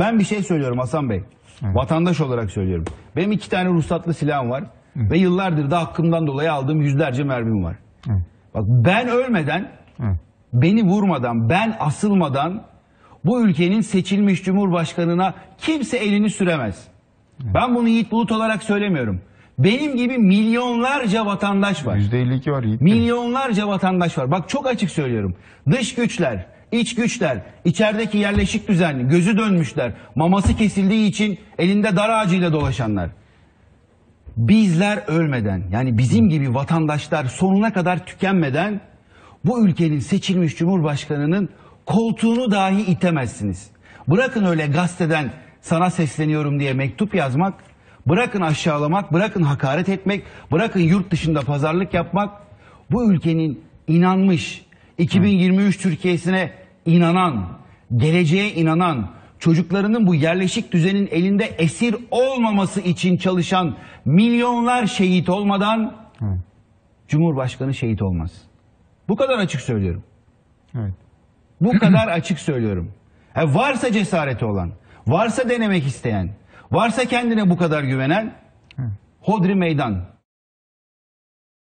Ben bir şey söylüyorum Hasan Bey. Vatandaş olarak söylüyorum. Benim iki tane ruhsatlı silahım var. Ve yıllardır da hakkımdan dolayı aldığım yüzlerce mermim var. Bak ben ölmeden, beni vurmadan, ben asılmadan bu ülkenin seçilmiş cumhurbaşkanına kimse elini süremez. Ben bunu Yiğit Bulut olarak söylemiyorum. Benim gibi milyonlarca vatandaş var. %52 var Yiğit. Milyonlarca vatandaş var. Bak çok açık söylüyorum. Dış güçler, iç güçler, içerideki yerleşik düzen, gözü dönmüşler, maması kesildiği için elinde dar ağacıyla dolaşanlar. Bizler ölmeden, yani bizim gibi vatandaşlar sonuna kadar tükenmeden bu ülkenin seçilmiş cumhurbaşkanının koltuğunu dahi itemezsiniz. Bırakın öyle gazeteden sana sesleniyorum diye mektup yazmak, bırakın aşağılamak, bırakın hakaret etmek, bırakın yurt dışında pazarlık yapmak. Bu ülkenin inanmış, 2023 Türkiye'sine inanan, geleceğe inanan, çocuklarının bu yerleşik düzenin elinde esir olmaması için çalışan milyonlar şehit olmadan Cumhurbaşkanı şehit olmaz. Bu kadar açık söylüyorum. Evet. Bu kadar açık söylüyorum. Ha, varsa cesareti olan, varsa denemek isteyen, varsa kendine bu kadar güvenen, hodri meydan.